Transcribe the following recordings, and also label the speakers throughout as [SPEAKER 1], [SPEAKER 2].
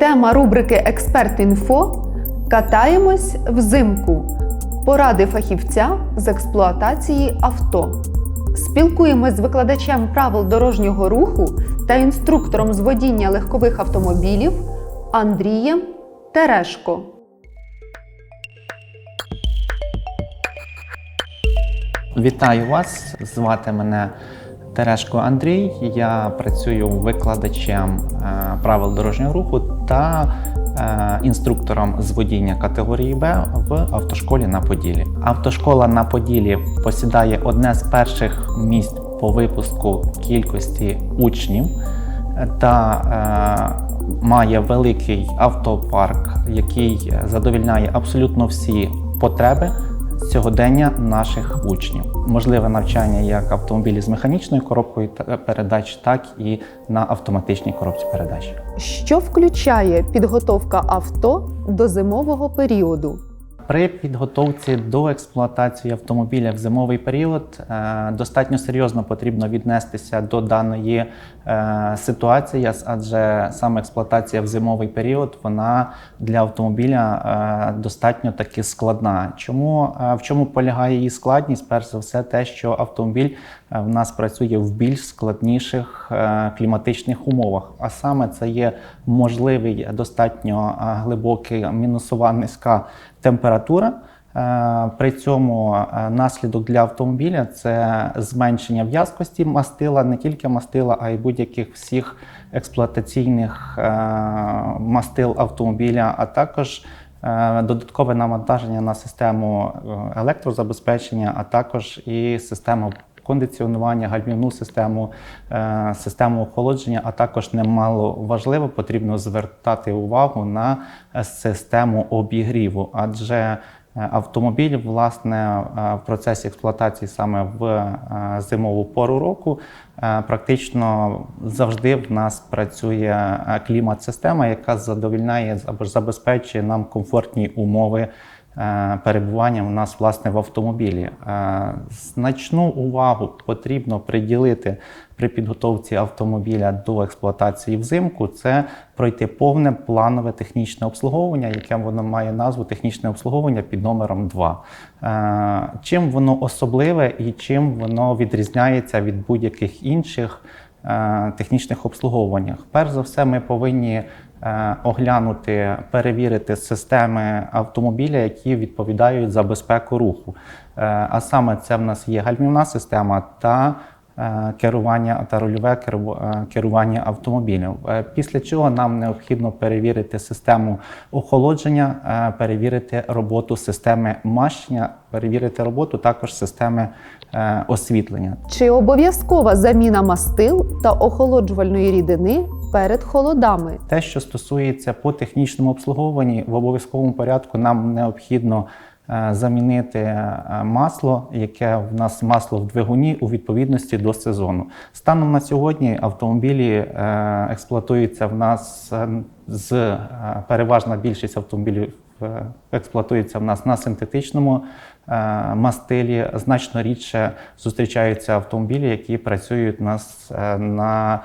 [SPEAKER 1] Тема рубрики Експерт інфо Катаємось взимку. Поради фахівця з експлуатації авто. Спілкуємось з викладачем правил дорожнього руху та інструктором з водіння легкових автомобілів Андрієм Терешко.
[SPEAKER 2] Вітаю вас! Звати мене Терешко Андрій. Я працюю викладачем е, правил дорожнього руху та е, інструктором з водіння категорії Б в автошколі на Поділі. Автошкола на Поділі посідає одне з перших місць по випуску кількості учнів та е, має великий автопарк, який задовільняє абсолютно всі потреби сьогодення наших учнів. Можливе навчання як автомобілі з механічною коробкою передач, так і на автоматичній коробці передач.
[SPEAKER 1] Що включає підготовка авто до зимового періоду?
[SPEAKER 2] При підготовці до експлуатації автомобіля в зимовий період е, достатньо серйозно потрібно віднестися до даної е, ситуації, адже саме експлуатація в зимовий період вона для автомобіля е, достатньо таки складна. Чому е, в чому полягає її складність? Перш за все, те, що автомобіль в нас працює в більш складніших кліматичних умовах, а саме це є можливий достатньо глибокий мінусова низька температура. Е, При цьому е, наслідок для автомобіля це зменшення в'язкості мастила, не тільки мастила, а й будь-яких всіх експлуатаційних е, мастил автомобіля, а також додаткове навантаження на систему електрозабезпечення, а також і систему кондиціонування, гальмівну систему, систему охолодження, а також немало важливо, потрібно звертати увагу на систему обігріву, адже Автомобіль, власне, е, в процесі експлуатації саме в е, зимову пору року, е, практично завжди в нас працює е, клімат-система, яка задовільняє або забезпечує нам комфортні умови е, перебування у нас власне в автомобілі. Е, Значну увагу потрібно приділити при підготовці автомобіля до експлуатації взимку. Це пройти повне планове технічне обслуговування, яке воно має назву технічне обслуговування під номером 2. Е, Чим воно особливе і чим воно відрізняється від будь-яких інших е, технічних обслуговуваннях? Перш за все, ми повинні е, оглянути, перевірити системи автомобіля, які відповідають за безпеку руху. А саме це в нас є гальмівна система та керування та рульове керу- е, керування автомобілем. Е, Після чого нам необхідно перевірити систему охолодження, е, перевірити роботу системи мащення, перевірити роботу також системи е, освітлення.
[SPEAKER 1] Чи обов'язкова заміна мастил та охолоджувальної рідини перед холодами?
[SPEAKER 2] Те, що стосується по технічному обслуговуванні, в обов'язковому порядку нам необхідно е, замінити е, масло, яке в нас масло в двигуні у відповідності до сезону. Станом на сьогодні автомобілі е, експлуатуються в нас е, з е, переважна більшість автомобілів. е, Експлуатується в нас на синтетичному е, мастилі. Значно рідше зустрічаються автомобілі, які працюють у нас е, на е,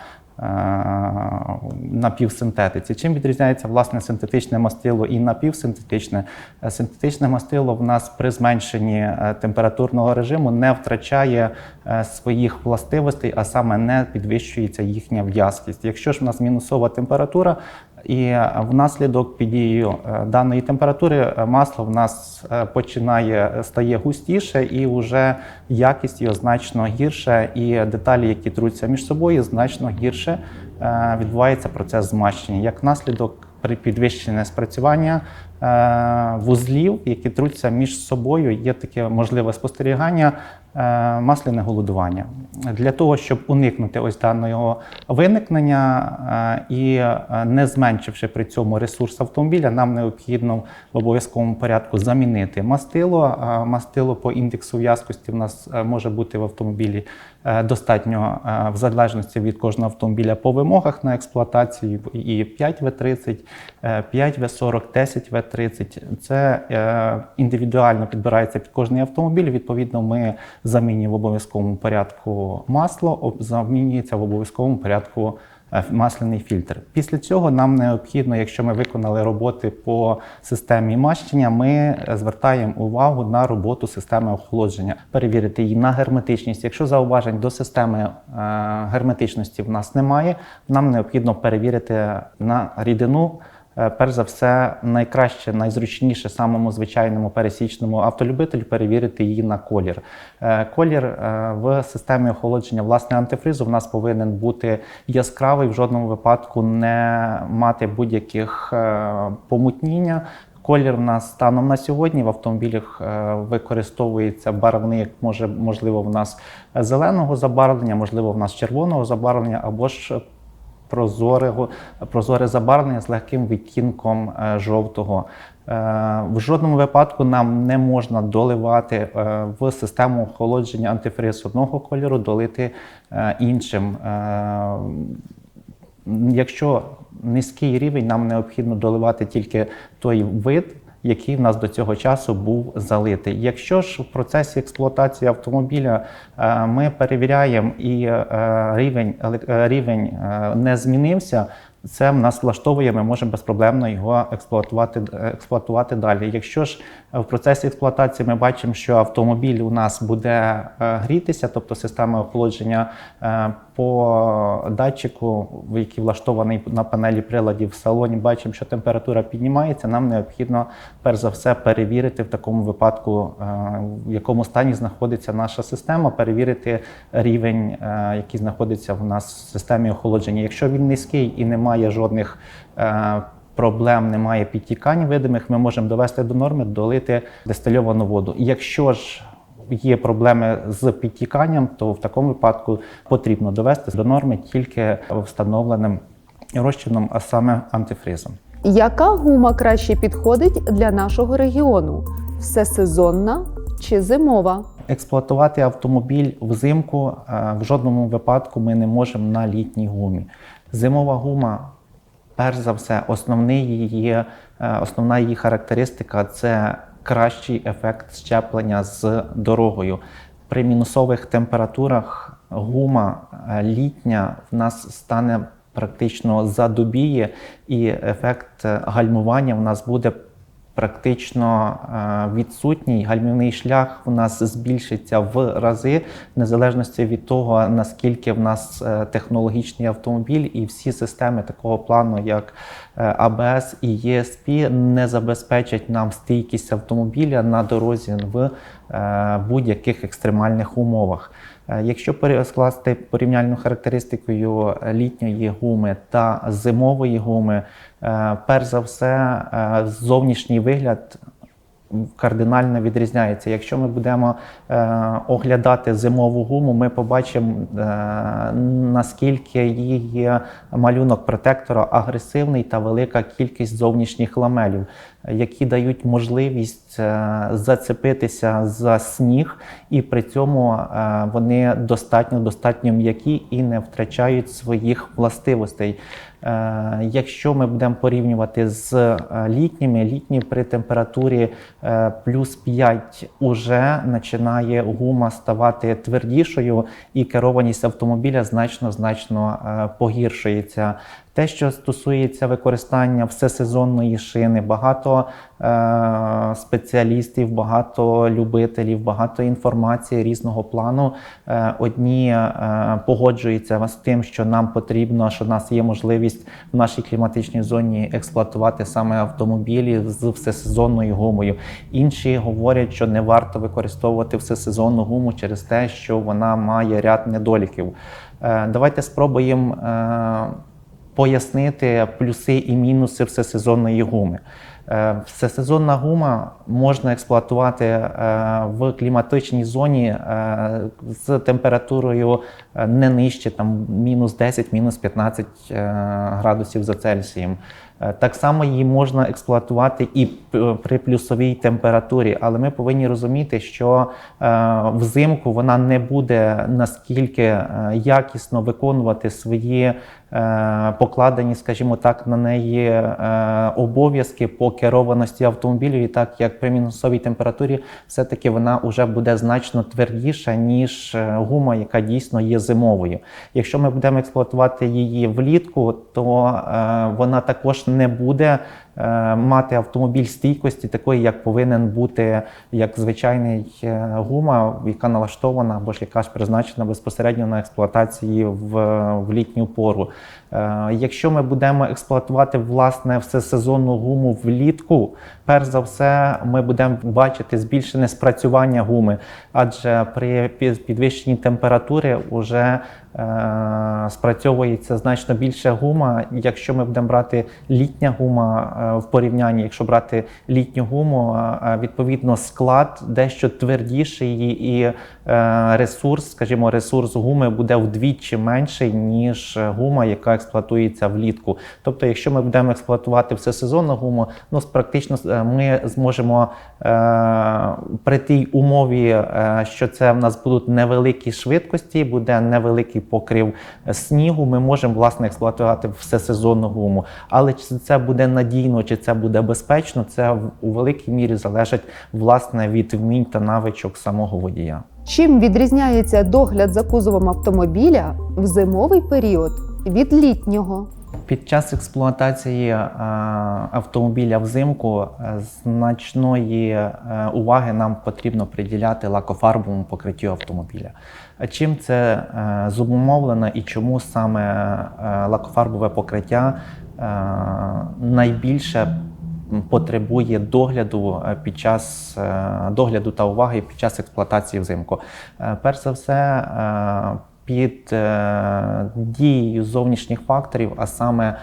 [SPEAKER 2] напівсинтетиці. Чим відрізняється власне синтетичне мастило і напівсинтетичне? Е, Синтетичне мастило в нас при зменшенні е, температурного режиму не втрачає е, своїх властивостей, а саме не підвищується їхня в'язкість. Якщо ж в нас мінусова температура, і внаслідок під дією е, даної температури е, масло в нас е, починає стає густіше, і вже якість його значно гірше, і деталі, які труться між собою, значно гірше відбувається процес змащення. Як наслідок при підвищенні спрацювання вузлів, які труться між собою, є таке можливе спостерігання масляне голодування. Для того, щоб уникнути ось даного виникнення е, і е, не зменшивши при цьому ресурс автомобіля, нам необхідно в обов'язковому порядку замінити мастило. Е, Мастило по індексу в'язкості в нас е, може бути в автомобілі е, достатньо е, в залежності від кожного автомобіля по вимогах на експлуатацію і 5В30, е, 5В40, 10В30. Це е, індивідуально підбирається під кожний автомобіль. Відповідно, ми замінюємо в обов'язковому порядку масло, замінюється в обов'язковому порядку е, масляний фільтр. Після цього нам необхідно, якщо ми виконали роботи по системі мащення, ми е, звертаємо увагу на роботу системи охолодження, перевірити її на герметичність. Якщо зауважень до системи е, герметичності в нас немає, нам необхідно перевірити на рідину. Е, Перш за все, найкраще, найзручніше самому звичайному пересічному автолюбителю перевірити її на колір. Е, Колір е, в системі охолодження власне антифризу в нас повинен бути яскравий, в жодному випадку не мати будь-яких помутніння. Колір в нас станом на сьогодні в автомобілях використовується барвник, може, можливо, в нас зеленого забарвлення, можливо, в нас червоного забарвлення або ж прозорого, прозоре забарвлення з легким відтінком е, жовтого. Е, В жодному випадку нам не можна доливати е, в систему охолодження антифриз одного кольору, долити іншим. Якщо низький рівень, нам необхідно доливати тільки той вид, який в нас до цього часу був залитий. Якщо ж в процесі експлуатації автомобіля е, ми перевіряємо і е, рівень, е, рівень не змінився, це в нас влаштовує, ми можемо безпроблемно його експлуатувати, експлуатувати далі. Якщо ж в процесі експлуатації ми бачимо, що автомобіль у нас буде е, грітися, тобто система охолодження е, по датчику, який влаштований на панелі приладів в салоні, бачимо, що температура піднімається. Нам необхідно перш за все перевірити в такому випадку, е, в якому стані знаходиться наша система, перевірити рівень, е, який знаходиться в нас в системі охолодження. Якщо він низький і немає жодних е, проблем, немає підтікань видимих, ми можемо довести до норми, долити дистильовану воду. Якщо ж є проблеми з підтіканням, то в такому випадку потрібно довести до норми тільки встановленим розчином, а саме антифризом.
[SPEAKER 1] Яка гума краще підходить для нашого регіону? Всесезонна чи зимова?
[SPEAKER 2] Експлуатувати автомобіль взимку е, в жодному випадку ми не можемо на літній гумі. Зимова гума, перш за все, основний її, е, основна її характеристика це кращий ефект щеплення з дорогою. При мінусових температурах гума е, літня в нас стане практично задубіє, і ефект е, гальмування в нас буде практично е, відсутній. Гальмівний шлях в нас збільшиться в рази, в незалежності від того, наскільки в нас е, технологічний автомобіль, і всі системи такого плану, як е, АБС і ESP, не забезпечать нам стійкість автомобіля на дорозі в будь-яких екстремальних умовах. Е, Якщо скласти порівняльну характеристикою літньої гуми та зимової гуми, е, перш за все, е, зовнішній вигляд кардинально відрізняється. Якщо ми будемо е, оглядати зимову гуму, ми побачимо е, наскільки її малюнок протектора агресивний та велика кількість зовнішніх ламелів, які дають можливість е, зацепитися за сніг, і при цьому е, вони достатньо достатньо м'які і не втрачають своїх властивостей. Е, Якщо ми будемо порівнювати з літніми, літні при температурі плюс 5 уже починає гума ставати твердішою, і керованість автомобіля значно значно погіршується. Те, що стосується використання всесезонної шини, багато е, спеціалістів, багато любителів, багато інформації різного плану. Е, одні е, погоджуються з тим, що нам потрібно, що в нас є можливість в нашій кліматичній зоні експлуатувати саме автомобілі з всесезонною гумою. Інші говорять, що не варто використовувати всесезонну гуму через те, що вона має ряд недоліків. Е, давайте спробуємо. Е, пояснити плюси і мінуси всесезонної гуми. Е, Всесезонна гума можна експлуатувати е, в кліматичній зоні е, з температурою не нижче там мінус 10, мінус 15 е, градусів за Цельсієм. Так само її можна експлуатувати і при плюсовій температурі, але ми повинні розуміти, що взимку вона не буде наскільки якісно виконувати свої покладені, скажімо так, на неї е, обов'язки по керованості автомобілів. І так як при мінусовій температурі, все-таки вона вже буде значно твердіша, ніж е, гума, яка дійсно є зимовою. Якщо ми будемо експлуатувати її влітку, то е, вона також не буде е, мати автомобіль стійкості, такої, як повинен бути як звичайний е, гума, яка налаштована або ж яка ж призначена безпосередньо на експлуатації в, в літню пору. Е, Якщо ми будемо експлуатувати власне всесезонну гуму влітку, перш за все, ми будемо бачити збільшене спрацювання гуми, адже при пі- підвищенні температури вже е, спрацьовується значно більше гума. Якщо ми будемо брати літня гума е, в порівнянні, якщо брати літню гуму, е, відповідно склад дещо твердіший і е, ресурс, скажімо, ресурс гуми буде вдвічі менший, ніж гума, яка експлуатується влітку. Тобто, якщо ми будемо експлуатувати всесезонну гуму, ну практично е, ми зможемо е, при тій умові, е, що це в нас будуть невеликі швидкості, буде невеликий покрив снігу. Ми можемо власне експлуатувати всесезонну гуму. Але чи це буде надійно, чи це буде безпечно, це у великій мірі залежить власне від вмінь та навичок самого водія.
[SPEAKER 1] Чим відрізняється догляд за кузовом автомобіля в зимовий період від літнього?
[SPEAKER 2] Під час експлуатації е, автомобіля взимку е, значної е, уваги нам потрібно приділяти лакофарбовому покриттю автомобіля. Чим це е, зумовлено і чому саме е, лакофарбове покриття е, найбільше потребує догляду під час догляду та уваги під час експлуатації взимку? Перш за все, під дією зовнішніх факторів, а саме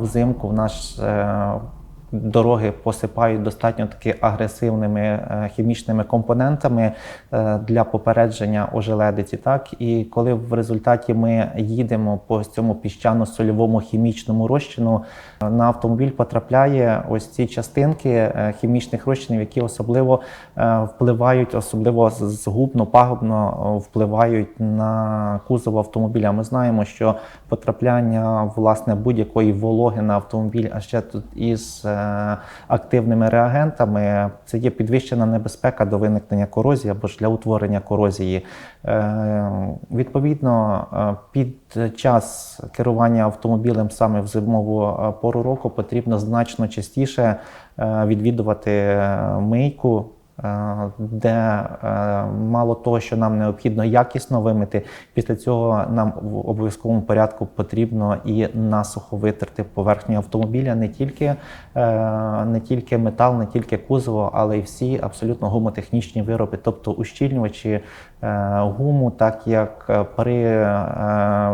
[SPEAKER 2] взимку в нас е, дороги посипають достатньо таки агресивними е, хімічними компонентами е, для попередження ожеледиці. Так і коли в результаті ми їдемо по цьому піщано-сольовому хімічному розчину, е, на автомобіль потрапляє ось ці частинки хімічних розчинів, які особливо впливають, особливо згубно, пагубно впливають на кузов автомобіля. Ми знаємо, що потрапляння власне будь-якої вологи на автомобіль, а ще тут із активними реагентами, це є підвищена небезпека до виникнення корозії або ж для утворення корозії. Е, Відповідно, е, під час керування автомобілем саме в зимову е, пору року потрібно значно частіше е, відвідувати е, мийку. Е, Де е, мало того, що нам необхідно якісно вимити, після цього нам в обов'язковому порядку потрібно і насухо витерти поверхню автомобіля не тільки, е, не тільки метал, не тільки кузово, але й всі абсолютно гумотехнічні вироби, тобто ущільнювачі гуму, так як при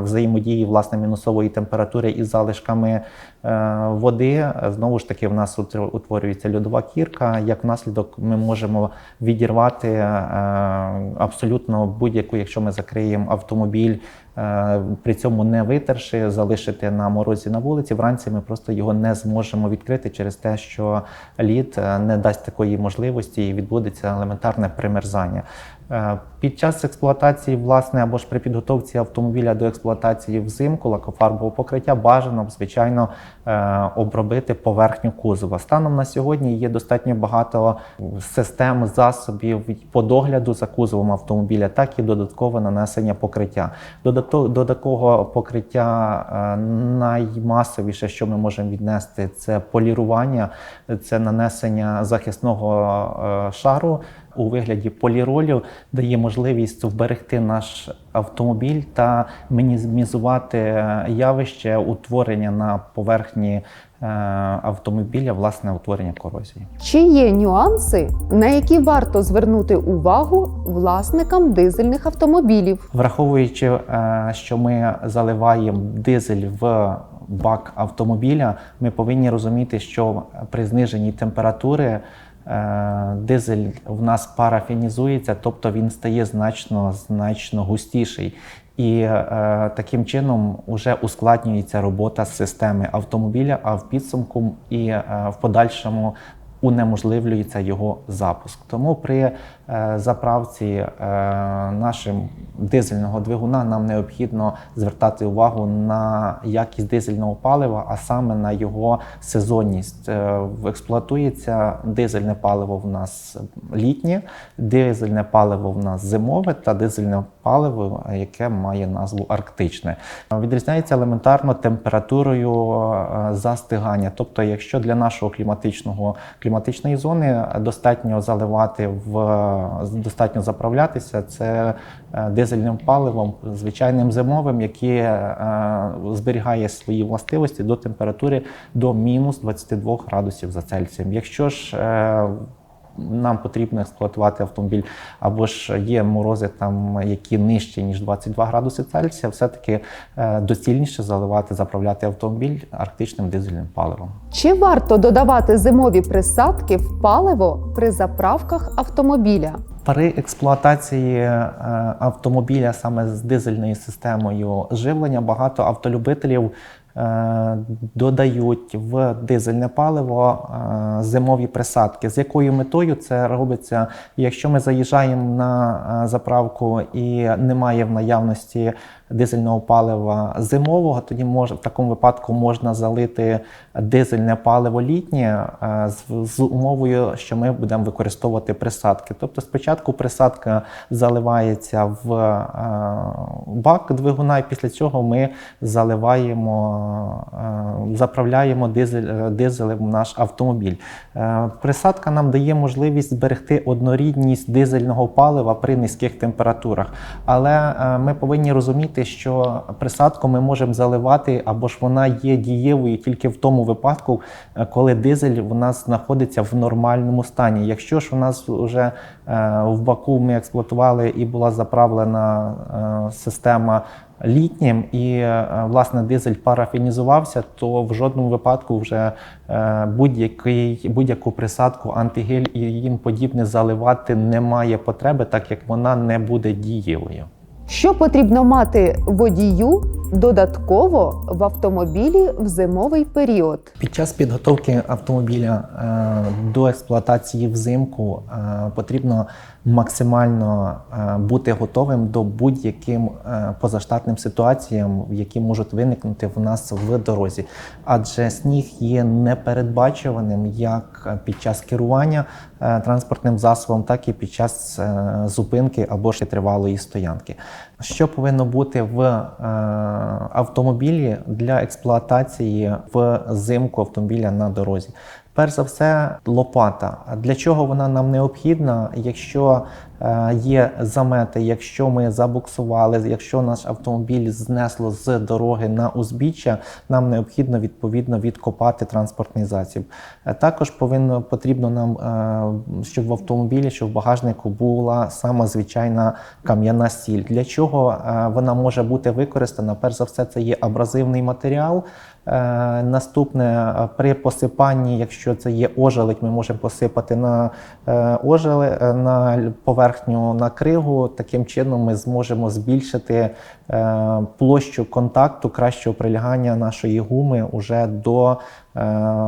[SPEAKER 2] взаємодії власне мінусової температури із залишками води, е, знову ж таки, в нас утворюється льодова кірка. Як наслідок, ми можемо відірвати е, абсолютно будь-яку, якщо ми закриємо автомобіль, е, при цьому не витерши, залишити на морозі на вулиці. Вранці ми просто його не зможемо відкрити через те, що лід не дасть такої можливості і відбудеться елементарне примерзання. Під час експлуатації, власне, або ж при підготовці автомобіля до експлуатації взимку лакофарбового покриття бажано, звичайно, обробити поверхню кузова. Станом на сьогодні є достатньо багато систем засобів по догляду за кузовом автомобіля, так і додаткове нанесення покриття. До такого покриття е, наймасовіше, що ми можемо віднести, це полірування, це нанесення захисного е, шару у вигляді поліролю дає можливість вберегти наш автомобіль та мінімізувати е, явище утворення на поверхні е, автомобіля, власне, утворення корозії.
[SPEAKER 1] Чи є нюанси, на які варто звернути увагу власникам дизельних автомобілів?
[SPEAKER 2] Враховуючи, е, що ми заливаємо дизель в бак автомобіля, ми повинні розуміти, що при зниженні температури дизель в нас парафінізується, тобто він стає значно значно густіший. І е, таким чином вже ускладнюється робота системи автомобіля, а в підсумку і е, в подальшому унеможливлюється його запуск. Тому при е, заправці е, нашим дизельного двигуна нам необхідно звертати увагу на якість дизельного палива, а саме на його сезонність. Е, Експлуатується дизельне паливо в нас літнє, дизельне паливо в нас зимове та дизельне паливо, яке має назву арктичне. Відрізняється елементарно температурою е, застигання. Тобто, якщо для нашого кліматичного кліматичної зони достатньо заливати в достатньо заправлятися, це е, дизельним паливом, звичайним зимовим, яке зберігає свої властивості до температури до мінус 22 градусів за Цельсієм. Якщо ж е, нам потрібно експлуатувати автомобіль, або ж є морози, там які нижчі ніж 22 градуси Цельсія, все-таки е, доцільніше заливати, заправляти автомобіль арктичним дизельним паливом.
[SPEAKER 1] Чи варто додавати зимові присадки в паливо при заправках автомобіля?
[SPEAKER 2] При експлуатації е, автомобіля саме з дизельною системою живлення багато автолюбителів додають в дизельне паливо е, зимові присадки. З якою метою це робиться? Якщо ми заїжджаємо на е, заправку і немає в наявності дизельного палива зимового, тоді може в такому випадку можна залити дизельне паливо літнє е, з, з умовою, що ми будемо використовувати присадки. Тобто спочатку присадка заливається в е, бак двигуна, і після цього ми заливаємо, е, заправляємо дизель, е, дизелем в наш автомобіль. Е, Присадка нам дає можливість зберегти однорідність дизельного палива при низьких температурах. Але е, ми повинні розуміти, що присадку ми можемо заливати або ж вона є дієвою тільки в тому випадку, е, коли дизель у нас знаходиться в нормальному стані. Якщо ж у нас вже е, в баку ми експлуатували і була заправлена е, система літнім і е, власне дизель парафінізувався, то в жодному випадку вже е, будь-який будь-яку присадку антигель і їм подібне заливати немає потреби, так як вона не буде дієвою.
[SPEAKER 1] Що потрібно мати водію додатково в автомобілі в зимовий період?
[SPEAKER 2] Під час підготовки автомобіля е, до експлуатації взимку потрібно максимально е, бути готовим до будь-яким е, позаштатним ситуаціям, які можуть виникнути в нас в дорозі. Адже сніг є непередбачуваним як під час керування е, транспортним засобом, так і під час зупинки або ж тривалої стоянки. Що повинно бути в автомобілі для експлуатації взимку автомобіля на дорозі? Перш за все, лопата. Для чого вона нам необхідна? Якщо е, є замети, якщо ми забуксували, якщо наш автомобіль знесло з дороги на узбіччя, нам необхідно відповідно відкопати транспортний засіб. Е, Також повинно потрібно нам, е, щоб в автомобілі, щоб в багажнику була сама звичайна кам'яна сіль. Для чого вона може бути використана? Перш за все, це є абразивний матеріал. Е, Наступне е, при посипанні, якщо це є ожеледь, ми можемо посипати на ожели, е, на поверхню на кригу. Таким чином ми зможемо збільшити площу контакту кращого прилягання нашої гуми уже до,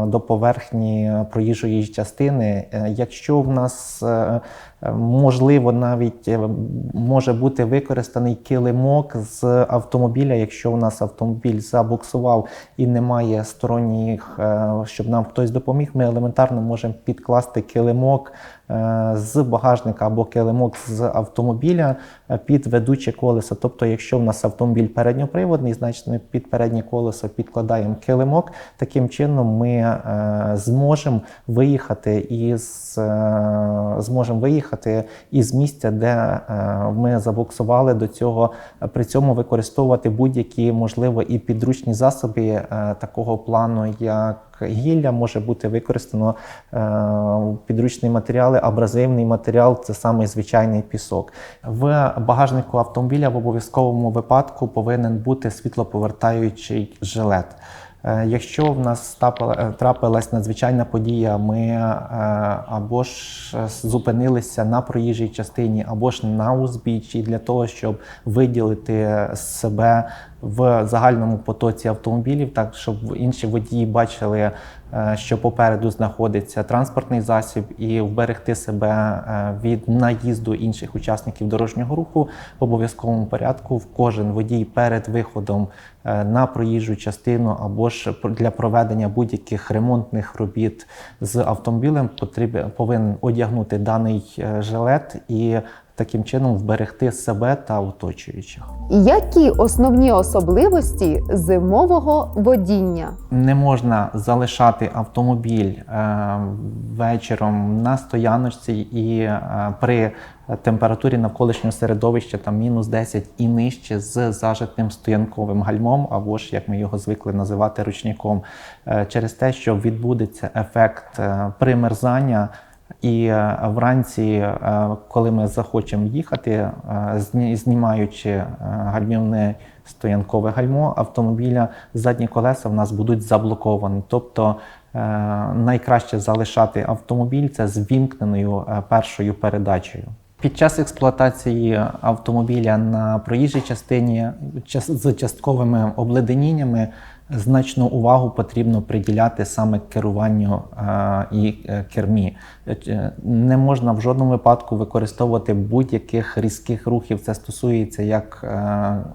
[SPEAKER 2] до поверхні проїжджої частини. Е, Якщо в нас е, е, можливо навіть е, може бути використаний килимок з автомобіля, якщо у нас автомобіль забуксував і немає сторонніх, е, щоб нам хтось допоміг, ми елементарно можемо підкласти килимок е, з багажника або килимок з автомобіля е, під ведуче колесо. Тобто, якщо в нас автомобіль передньоприводний, значить ми під переднє колесо підкладаємо килимок. Таким чином ми е, зможемо виїхати із е, зможемо виїхати із місця, де е, ми забуксували до цього. При цьому використовувати будь-які можливо і підручні засоби е, такого плану, як гілля, може бути використано е, підручні матеріали, абразивний матеріал це саме звичайний пісок. В багажнику автомобіля в обов'язковому випадку повинен бути світлоповертаючий жилет. Е, Якщо в нас е, трапилась надзвичайна подія, ми е, або ж зупинилися на проїжджій частині, або ж на узбіччі для того, щоб виділити себе в загальному потоці автомобілів, так щоб інші водії бачили що попереду знаходиться транспортний засіб, і вберегти себе е, від наїзду інших учасників дорожнього руху в обов'язковому порядку. В кожен водій перед виходом е, на проїжджу частину або ж для проведення будь-яких ремонтних робіт з автомобілем потрібен повинен одягнути даний е, жилет і таким чином вберегти себе та оточуючих.
[SPEAKER 1] Які основні особливості зимового водіння?
[SPEAKER 2] Не можна залишати автомобіль е, вечором на стояночці і е, при температурі навколишнього середовища там мінус 10 і нижче з зажитим стоянковим гальмом, або ж як ми його звикли називати ручником, е, через те, що відбудеться ефект е, примерзання. І е, вранці, е, коли ми захочемо їхати, е, знімаючи гальмівне стоянкове гальмо автомобіля, задні колеса в нас будуть заблоковані. Тобто найкраще залишати автомобіль це з вімкненою е, першою передачею. Під час експлуатації автомобіля на проїжджій частині час- з частковими обледеніннями значну увагу потрібно приділяти саме керуванню е, і е, кермі. Е, Не можна в жодному випадку використовувати будь-яких різких рухів. Це стосується як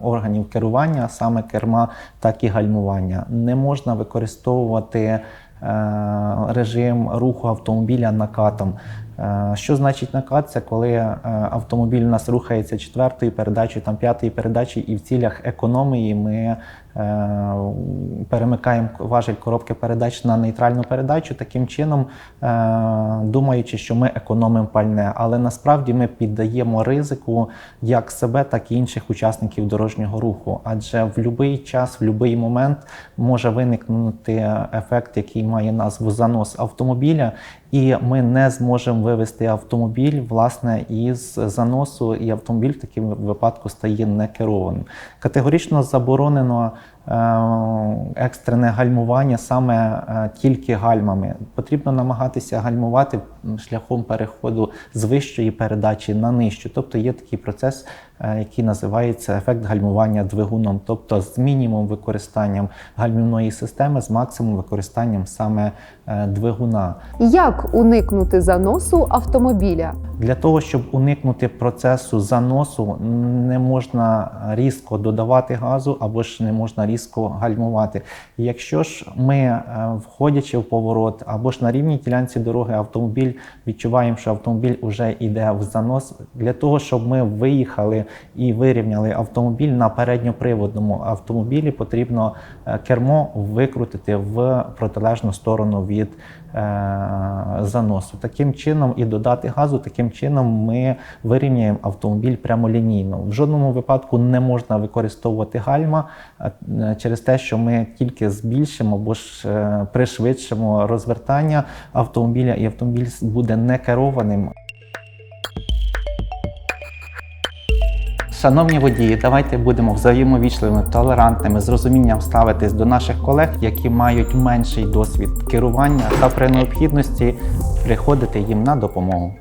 [SPEAKER 2] органів керування, саме керма, так і гальмування. Не можна використовувати режим руху автомобіля накатом. Е, Що значить накат? Це коли е, автомобіль у нас рухається четвертою передачею, там п'ятою передачею, і в цілях економії ми е, перемикаємо важель коробки передач на нейтральну передачу, таким чином е, думаючи, що ми економимо пальне. Але насправді ми піддаємо ризику як себе, так і інших учасників дорожнього руху. Адже в будь-який час, в будь-який момент може виникнути ефект, який має назву занос автомобіля, і ми не зможемо вивести автомобіль власне із заносу, і автомобіль в такому випадку стає некерованим. Категорично заборонено е, екстрене гальмування саме е, тільки гальмами. Потрібно намагатися гальмувати шляхом переходу з вищої передачі на нижчу. Тобто є такий процес, який називається ефект гальмування двигуном, тобто з мінімум використанням гальмівної системи, з максимум використанням саме е, двигуна.
[SPEAKER 1] Як уникнути заносу автомобіля?
[SPEAKER 2] Для того, щоб уникнути процесу заносу, не можна різко додавати газу або ж не можна різко гальмувати. Якщо ж ми, е, входячи в поворот або ж на рівній ділянці дороги автомобіль, відчуваємо, що автомобіль вже йде в занос, для того, щоб ми виїхали і вирівняли автомобіль на передньоприводному автомобілі, потрібно е, кермо викрутити в протилежну сторону від е, заносу. Таким чином і додати газу, таким чином ми вирівняємо автомобіль прямолінійно. В жодному випадку не можна використовувати гальма е, через те, що ми тільки збільшимо або ж пришвидшимо розвертання автомобіля, і автомобіль буде некерованим. Шановні водії, давайте будемо взаємовічливими, толерантними, з розумінням ставитись до наших колег, які мають менший досвід керування та при необхідності приходити їм на допомогу.